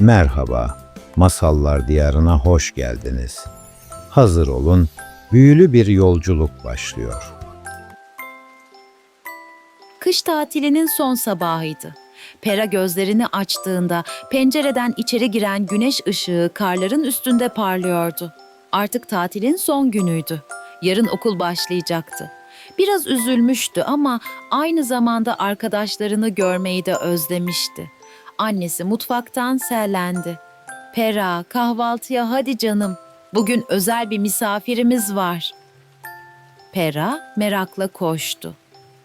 Merhaba, masallar diyarına hoş geldiniz. Hazır olun, büyülü bir yolculuk başlıyor. Kış tatilinin son sabahıydı. Pera gözlerini açtığında pencereden içeri giren güneş ışığı karların üstünde parlıyordu. Artık tatilin son günüydü. Yarın okul başlayacaktı. Biraz üzülmüştü ama aynı zamanda arkadaşlarını görmeyi de özlemişti. Annesi mutfaktan sellendi. Pera, kahvaltıya hadi canım. Bugün özel bir misafirimiz var. Pera merakla koştu.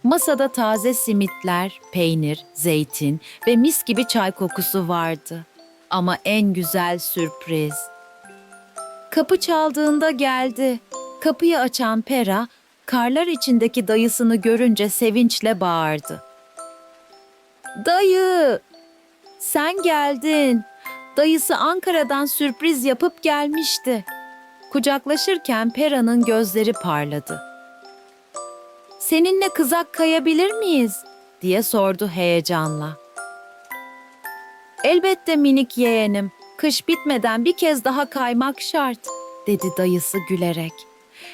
Masada taze simitler, peynir, zeytin ve mis gibi çay kokusu vardı. Ama en güzel sürpriz. Kapı çaldığında geldi. Kapıyı açan Pera, karlar içindeki dayısını görünce sevinçle bağırdı. Dayı! Sen geldin. Dayısı Ankara'dan sürpriz yapıp gelmişti. Kucaklaşırken Pera'nın gözleri parladı. Seninle kızak kayabilir miyiz? diye sordu heyecanla. Elbette minik yeğenim. Kış bitmeden bir kez daha kaymak şart, dedi dayısı gülerek.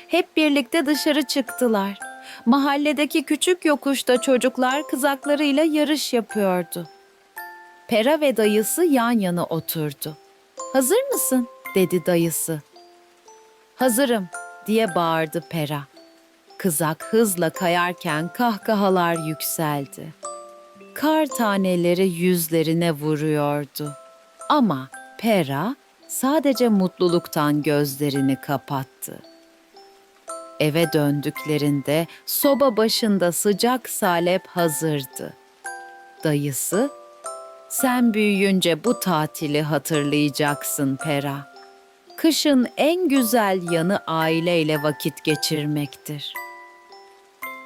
Hep birlikte dışarı çıktılar. Mahalledeki küçük yokuşta çocuklar kızaklarıyla yarış yapıyordu. Pera ve dayısı yan yana oturdu. Hazır mısın? dedi dayısı. Hazırım diye bağırdı Pera. Kızak hızla kayarken kahkahalar yükseldi. Kar taneleri yüzlerine vuruyordu. Ama Pera sadece mutluluktan gözlerini kapattı. Eve döndüklerinde soba başında sıcak salep hazırdı. Dayısı, "Sen büyüyünce bu tatili hatırlayacaksın Pera. Kışın en güzel yanı aileyle vakit geçirmektir."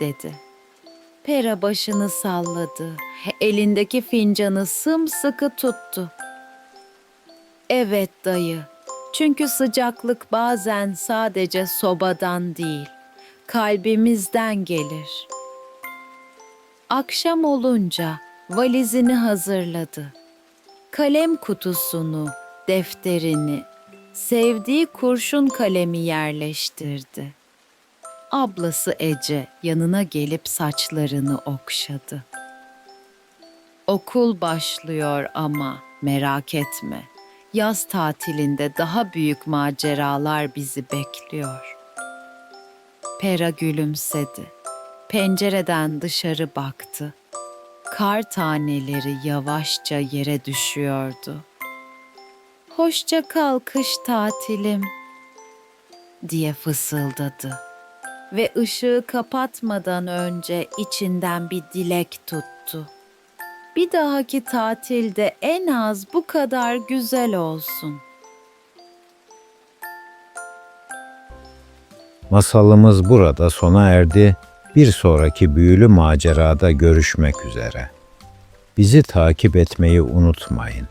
dedi. Pera başını salladı. Elindeki fincanı sımsıkı tuttu. Evet dayı. Çünkü sıcaklık bazen sadece sobadan değil, kalbimizden gelir. Akşam olunca valizini hazırladı. Kalem kutusunu, defterini, sevdiği kurşun kalemi yerleştirdi. Ablası Ece yanına gelip saçlarını okşadı. Okul başlıyor ama merak etme. Yaz tatilinde daha büyük maceralar bizi bekliyor. Pera gülümsedi. Pencereden dışarı baktı. Kar taneleri yavaşça yere düşüyordu. Hoşça kal kış tatilim diye fısıldadı ve ışığı kapatmadan önce içinden bir dilek tuttu. Bir dahaki tatilde en az bu kadar güzel olsun. Masalımız burada sona erdi. Bir sonraki büyülü macerada görüşmek üzere. Bizi takip etmeyi unutmayın.